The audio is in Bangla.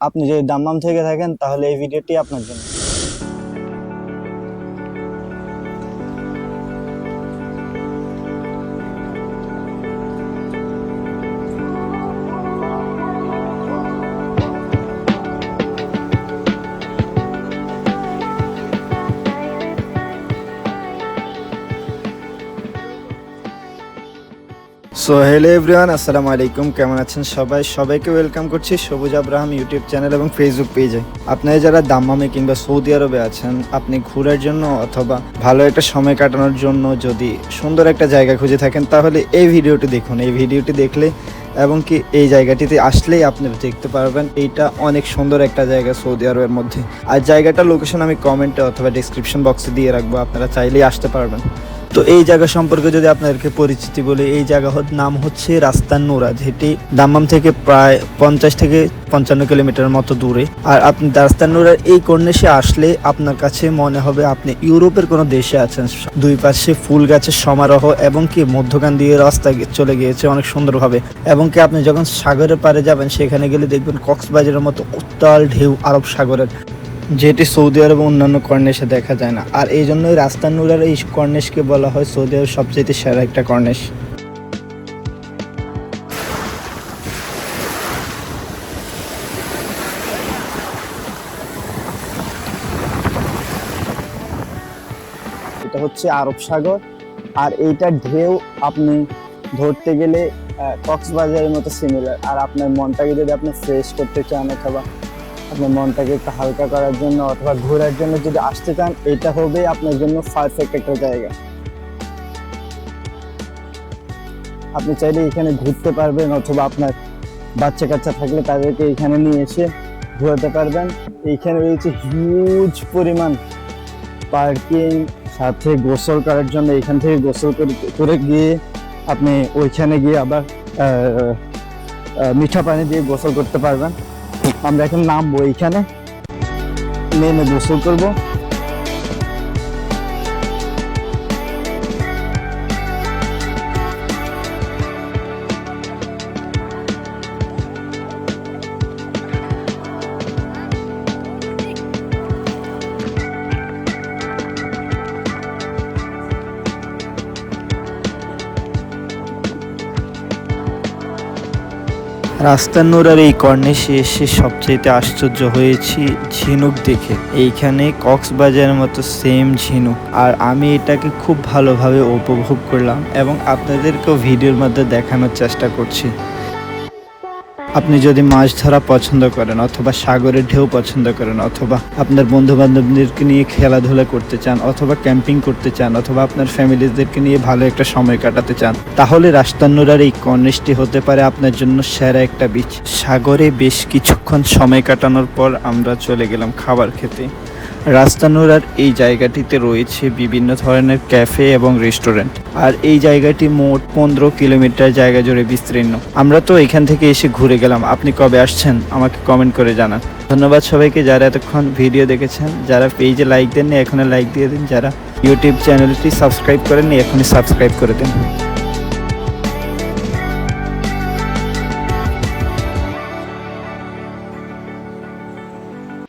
আপনি যদি দাম্মাম থেকে থাকেন তাহলে এই ভিডিওটি আপনার জন্য। সো হ্যালো এভরিওয়ান আসসালামু আলাইকুম কেমন আছেন সবাই? সবাইকে ওয়েলকাম করছি সবুজ আব্রাহাম ইউটিউব চ্যানেল এবং ফেসবুক পেজে আপনারা যারা দাম্মামে কিংবা সৌদি আরবে আছেন, আপনি ঘোরার জন্য অথবা ভালো একটা সময় কাটানোর জন্য যদি সুন্দর একটা জায়গা খুঁজে থাকেন, তাহলে এই ভিডিওটি দেখুন। এই ভিডিওটি দেখলে এবং কি এই জায়গাটিতে আসলেই আপনি দেখতে পারবেন, এইটা অনেক সুন্দর একটা জায়গা সৌদি আরবের মধ্যে। আর জায়গাটার লোকেশন আমি কমেন্টে অথবা ডিসক্রিপশন বক্সে দিয়ে রাখব, আপনারা চাইলেই আসতে পারবেন। তো এই জায়গা সম্পর্কে যদি আপনাদেরকে পরিচিতি বলি, এই জায়গা নাম হচ্ছে রাস্তান নুরা, যেটি দাম্মাম থেকে প্রায় পঞ্চাশ থেকে পঞ্চান্ন কিলোমিটার মতো দূরে। আর আপনি রাস্তান নুরার এই কর্নেশে আসলে আপনার কাছে মনে হবে আপনি ইউরোপের কোনো দেশে আছেন। দুই পাশে ফুল গাছের সমারোহ এবং কি মধ্যখান দিয়ে রাস্তা চলে গিয়েছে অনেক সুন্দরভাবে। এবং কি আপনি যখন সাগরের পাড়ে যাবেন, সেখানে গেলে দেখবেন কক্সবাজারের মতো উত্তাল ঢেউ আরব সাগরের। যেটি সৌদি আরব অন্যান্য কর্নেশে দেখা যায় না। আর এই জন্যই রাস্তানুরার এই কর্নেশকে বলা হয় সৌদি আরব সবচেয়ে সেরা একটা কর্নেশ। এটা হচ্ছে আরব সাগর। আর এইটা ঢেউ আপনি ধরতে গেলে কক্সবাজারের মতো সিমিলার আর আপনার মনটাকে যদি আপনি ফ্রেশ করতে চান অথবা আপনার মনটাকে একটু হালকা করার জন্য অথবা ঘোরার জন্য যদি আসতে চান, এটা হবে আপনার জন্য পারফেক্ট একটা জায়গা। আপনি চাইলে এখানে ঘুরতে পারবেন অথবা আপনার বাচ্চা কাচ্চা থাকলে তাদেরকে এখানে নিয়ে এসে ঘোরাতে পারবেন। এইখানে রয়েছে হিউজ পরিমাণ পার্কিং সাথে গোসল করার জন্য এখান থেকে গোসল করে- গিয়ে আপনি ওইখানে গিয়ে আবার মিঠা পানি দিয়ে গোসল করতে পারবেন। আমরা এখন নামবো এইখানে। নেমে গোসল করব। রাস্তার আর এই কর্নেশে এসে সবচেয়ে আশ্চর্য হয়েছি ঝিনুক দেখে। এইখানে কক্সবাজারের মতো সেম ঝিনুক। আর আমি এটাকে খুব ভালোভাবে উপভোগ করলাম এবং আপনাদেরকেও ভিডিওর মধ্যে দেখানোর চেষ্টা করছি। আপনি যদি মাছ ধরা পছন্দ করেন অথবা সাগরের ঢেউ পছন্দ করেন অথবা আপনার বন্ধু বান্ধবদেরকে নিয়ে খেলাধুলা করতে চান অথবা ক্যাম্পিং করতে চান অথবা আপনার ফ্যামিলিদেরকে নিয়ে ভালো একটা সময় কাটাতে চান, তাহলে রাস্তান্নুরার এই কর্নিশটি হতে পারে আপনার জন্য সেরা একটা বিচ। সাগরে বেশ কিছুক্ষণ সময় কাটানোর পর আমরা চলে গেলাম খাবার খেতে। রাস্তানুরার এই জায়গাটিতে রয়েছে বিভিন্ন ধরনের ক্যাফে এবং রেস্টুরেন্ট। আর এই জায়গাটি মোট পনেরো কিলোমিটার জায়গা জুড়ে বিস্তীর্ণ। আমরা তো এখান থেকে এসে ঘুরে গেলাম। আপনি কবে আসছেন? আমাকে কমেন্ট করে জানান। ধন্যবাদ সবাইকে যারা এতক্ষণ ভিডিও দেখেছেন। যারা পেজে লাইক দেননি, এখনই লাইক দিয়ে দিন। যারা ইউটিউব চ্যানেলটি সাবস্ক্রাইব করেননি, এখনই সাবস্ক্রাইব করে দিন।